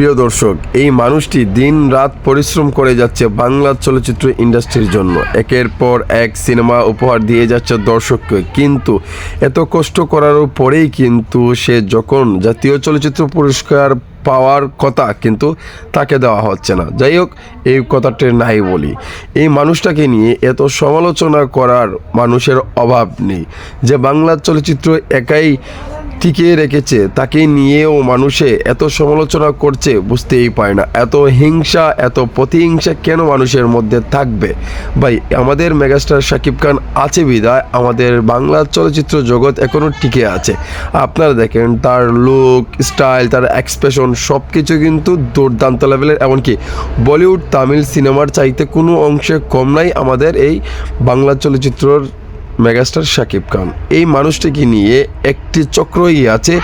প্রিয় দর্শক, এই মানুষটি দিন রাত পরিশ্রম করে যাচ্ছে বাংলা চলচ্চিত্র ইন্ডাস্ট্রির জন্য। একের পর এক সিনেমা উপহার দিয়ে যাচ্ছে দর্শককে। কিন্তু এত কষ্ট করার পরেই কিন্তু সে যখন জাতীয় চলচ্চিত্র পুরস্কার পাওয়ার কথা কিন্তু তাকে দেওয়া হচ্ছে না। যাই হোক, এই কথাটি নাই বলি। এই মানুষটাকে নিয়ে এত সমালোচনা করার মানুষের অভাব নেই। যে বাংলা চলচ্চিত্র একাই টিকিয়ে রেখেছে, তাকে নিয়েও মানুষে এত সমালোচনা করছে বুঝতেই পারে না। এত হিংসা, এত প্রতিহিংসা কেন মানুষের মধ্যে থাকবে? ভাই, আমাদের মেগাস্টার শাকিব খান আছে বিদায়, আমাদের বাংলা চলচ্চিত্র জগৎ এখনও টিকে আছে। আপনারা দেখেন তার লুক স্টাইল তার এক্সপ্রেশন সব কিছু কিন্তু দুর্দান্ত লেভেলের এমনকি বলিউড, তামিল সিনেমার চাইতে কোনো অংশে কম নাই আমাদের এই বাংলা চলচ্চিত্রর মেগাস্টার শাকিব খান। এই মানুষটিকে নিয়ে একটি চক্রই আছে।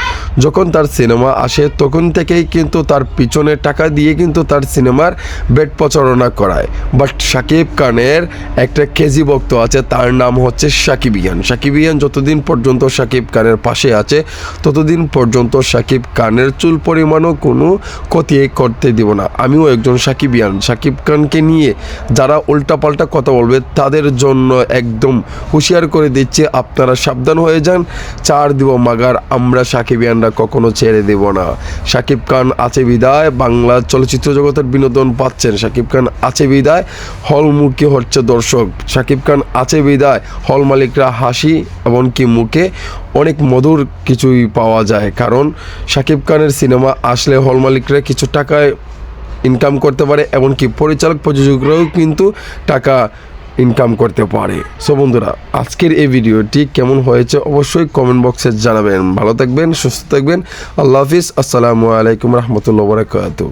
যখন তার সিনেমা আসে, তখন থেকেই কিন্তু তার পিছনে টাকা দিয়ে কিন্তু তার সিনেমার বেড প্রচারণা করায়। বাট শাকিব খানের একটা কেজি ভক্ত আছে, তার নাম হচ্ছে সাকিবিয়ান সাকিবিয়ান যতদিন পর্যন্ত শাকিব খানের পাশে আছে, ততদিন পর্যন্ত শাকিব খানের চুল পরিমাণও কোনো ক্ষতি করতে দিব না। আমিও একজন সাকিবিয়ান শাকিব খানকে নিয়ে যারা উল্টাপাল্টা কথা বলবে, তাদের জন্য একদম হুঁশিয়ার করে দিচ্ছে, আপনারা সাবধান হয়ে যান। চার দিব মাগার, আমরা সাকিবিয়ানরা কখনো ছেড়ে দেব না। শাকিব খান আছে বিদায়, বাংলা চলচ্চিত্র জগতের বিনোদন পাচ্ছেন। শাকিব খান আছে বিদায়, হলমুখী হচ্ছে দর্শক। শাকিব খান আছে বিদায়, হল মালিকরা হাসি, এমনকি মুখে অনেক মধুর কিছুই পাওয়া যায়। কারণ শাকিব খানের সিনেমা আসলে হল মালিকরা কিছু টাকায় ইনকাম করতে পারে, এমনকি পরিচালক প্রযোজকরাও কিন্তু টাকা ইনকাম করতে পারে। সো বন্ধুরা, আজকের এই ভিডিওটি কেমন হয়েছে অবশ্যই কমেন্ট বক্সে জানাবেন। ভালো থাকবেন, সুস্থ থাকবেন। আল্লাহ হাফিজ। আসসালামু আলাইকুম রহমতুল্লাহ বরাকাতু